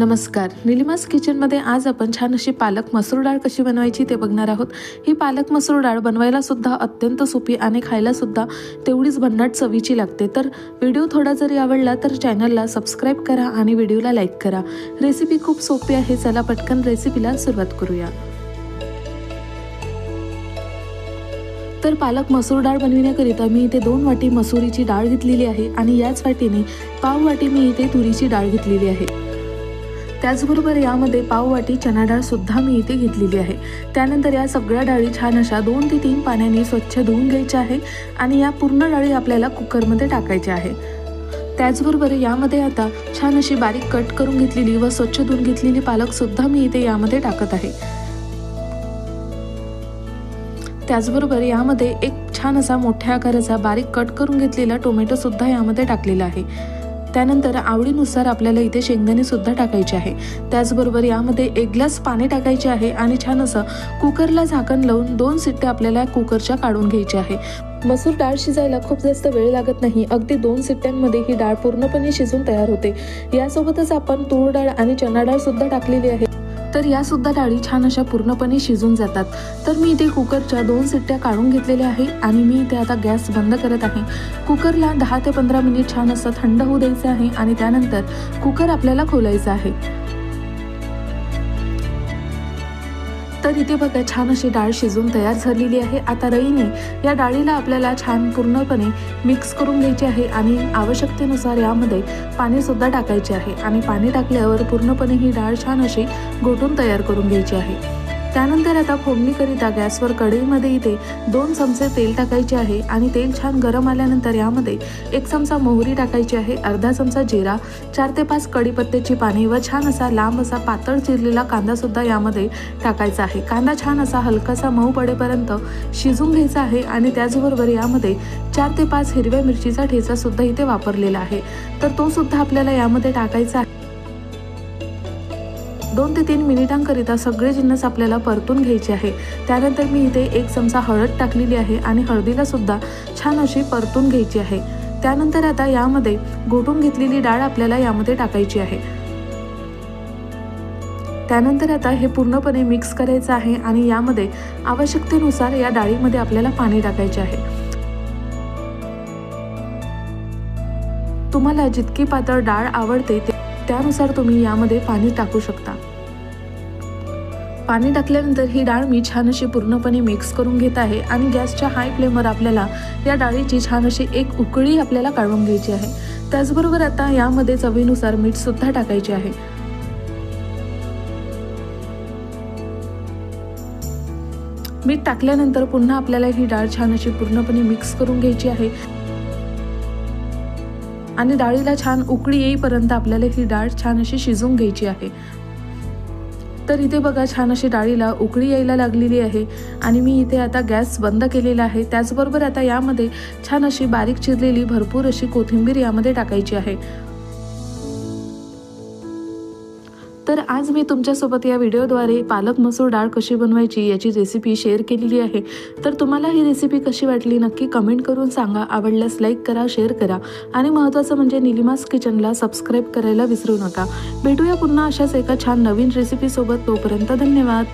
नमस्कार. निलिमास किचनमध्ये आज आपण छान अशी पालक मसूर डाळ कशी बनवायची ते बघणार आहोत. ही पालक मसूर डाळ बनवायला सुद्धा अत्यंत सोपी आणि खायला सुद्धा तेवढीच भन्नाट चवीची लागते. तर व्हिडिओ थोडा जरी आवडला तर चॅनलला सबस्क्राईब करा आणि व्हिडिओला लाईक करा. रेसिपी खूप सोपी आहे चला पटकन रेसिपीला सुरुवात करूया. तर पालक मसूर डाळ बनविण्याकरिता मी इथे दोन वाटी मसुरीची डाळ घेतलेली आहे आणि याच वाटीने पाव वाटी मी इथे तुरीची डाळ घेतलेली आहे. त्याचबरोबर यामध्ये पाववाटी चना डाळ सुद्धा मी इथे घेतलेली आहे. त्यानंतर या सगळ्या डाळी छान अशा दोन ते तीन पाण्याने स्वच्छ धुवून घ्यायच्या आहे आणि या पूर्ण डाळी आपल्याला कुकरमध्ये टाकायच्या आहे. त्याचबरोबर यामध्ये आता छान अशी बारीक कट करून घेतलेली व स्वच्छ धुवून घेतलेली पालक सुद्धा मी इथे यामध्ये टाकत आहे. त्याचबरोबर यामध्ये एक छान असा मोठ्या आकाराचा बारीक कट करून घेतलेला टोमॅटो सुद्धा यामध्ये टाकलेला आहे. त्यानंतर आवडीनुसार आपल्याला इथे शेंगदाणे सुद्धा टाकायचे आहे. त्याचबरोबर यामध्ये एक ग्लास पाणी टाकायचे आहे आणि छान असं कुकरला झाकण लावून दोन सिट्ट्या आपल्याला कुकरच्या काढून घ्यायचे आहे. मसूर डाळ शिजायला खूप जास्त वेळ लागत नाही. अगदी दोन सिट्ट्यांमध्ये ही डाळ पूर्णपणे शिजून तयार होते. यासोबतच आपण तूर डाळ आणि चणा डाळ सुद्धा टाकलेली आहे. तर या सुद्धा डाळी छान अशा पूर्णपणे शिजून जातात. तर मी इथे कुकरच्या दोन सिट्ट्या काढून घेतलेल्या आहे आणि मी इथे आता गॅस बंद करत आहे. कुकरला दहा ते पंधरा मिनिट छान असं थंड होऊ द्यायचं आहे आणि त्यानंतर कुकर आपल्याला खोलायचं आहे. तर इथे बघा छान अशी डाळ शिजून तयार झालेली आहे. आता रईने या डाळीला आपल्याला छान पूर्णपणे मिक्स करून घ्यायची आहे आणि आवश्यकतेनुसार यामध्ये पाणीसुद्धा टाकायचे आहे. आणि पाणी टाकल्यावर पूर्णपणे ही डाळ छान अशी घोटून तयार करून घ्यायची आहे. त्यानंतर आता फोडणीकरिता गॅसवर कढईमध्ये इथे दोन चमचे तेल टाकायचे आहे आणि तेल छान गरम आल्यानंतर यामध्ये एक चमचा मोहरी टाकायची आहे अर्धा चमचा जिरा चार ते पाच कढीपत्त्याची पाने व छान असा लांब असा पातळ चिरलेला कांदासुद्धा यामध्ये टाकायचा आहे. कांदा छान असा हलकासा मऊ पडेपर्यंत शिजून घ्यायचा आहे आणि त्याचबरोबर यामध्ये चार ते पाच हिरव्या मिरचीचा ठेचासुद्धा इथे वापरलेला आहे. तर तो सुद्धा आपल्याला यामध्ये टाकायचा आहे. दोन ते तीन मिनिटांकरिता सगळे जिन्नस आपल्याला परतून घ्यायचे आहे. त्यानंतर मी इथे एक चमचा हळद टाकलेली आहे आणि हळदीला सुद्धा छान अशी परतून घ्यायची आहे. त्यानंतर आता यामध्ये घोटून घेतलेली डाळ आपल्याला यामध्ये टाकायची आहे. त्यानंतर आता हे पूर्णपणे मिक्स करायचं आहे आणि यामध्ये आवश्यकतेनुसार या डाळीमध्ये आपल्याला पाणी टाकायचे आहे. तुम्हाला जितकी पातळ डाळ आवडते त्यानुसार तुम्ही यामध्ये पाणी टाकू शकता. पाणी टाकल्यानंतर ही डाळ मी छान अशी पूर्णपणे मिक्स करून घेत आहे आणि गॅसच्या हाय फ्लेमवर आपल्याला या डाळीची छान अशी एक उकळी आपल्याला काढून घ्यायची आहे. त्याचबरोबर आता यामध्ये चवीनुसार मीठ सुद्धा टाकायचे आहे. मीठ टाकल्यानंतर पुन्हा आपल्याला ही डाळ छान अशी पूर्णपणे मिक्स करून घ्यायची आहे. आणि डाळीला छान उकळी येईपर्यंत आपल्याला ही डाळ छान अशी शिजवून घ्यायची आहे. तर इथे बघा छान अशी डाळीला उकळी यायला लागलेली आहे. आणि मी इथे आता गॅस बंद केलेला आहे. त्याचबरोबर आता यामध्ये छान अशी बारीक चिरलेली भरपूर अशी कोथिंबीर यामध्ये टाकायची आहे. तर आज मी तुमच्यासोबत या व्हिडिओद्वारे पालक मसूर डाळ कशी बनवायची याची रेसिपी शेअर केलेली आहे. तर तुम्हाला ही रेसिपी कशी वाटली नक्की कमेंट करून सांगा. आवडल्यास लाईक करा शेअर करा. आणि महत्त्वाचं म्हणजे निलिमास किचनला सबस्क्राईब करायला विसरू नका. भेटूया पुन्हा अशाच एका छान नवीन रेसिपीसोबत तोपर्यंत धन्यवाद.